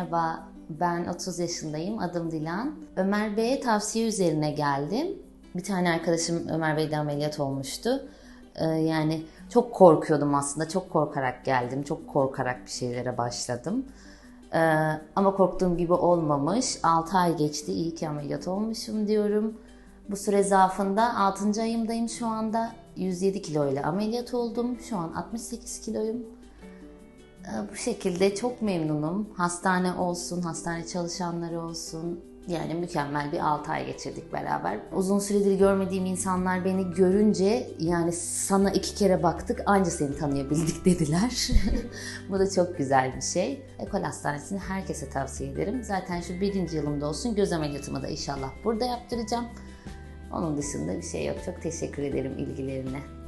Merhaba, ben 30 yaşındayım. Adım Dilan. Ömer Bey'e tavsiye üzerine geldim. Bir tane arkadaşım Ömer Bey'de ameliyat olmuştu. Ee, yani çok korkuyordum aslında. Çok korkarak geldim. Çok korkarak bir şeylere başladım. Ee, ama korktuğum gibi olmamış. 6 ay geçti. İyi ki ameliyat olmuşum diyorum. Bu süre zarfında 6. ayımdayım şu anda. 107 kilo ile ameliyat oldum. Şu an 68 kiloyum. Ee, Bu şekilde çok memnunum. Hastane olsun, hastane çalışanları olsun. Yani mükemmel bir 6 ay geçirdik beraber. Uzun süredir görmediğim insanlar beni görünce yani sana iki kere baktık anca seni tanıyabildik dediler. Bu da çok güzel bir şey. Ekol Hastanesi'ni herkese tavsiye ederim. Zaten şu birinci yılımda olsun göz ameliyatımı da inşallah burada yaptıracağım. Onun dışında bir şey yok. Çok teşekkür ederim ilgilerine.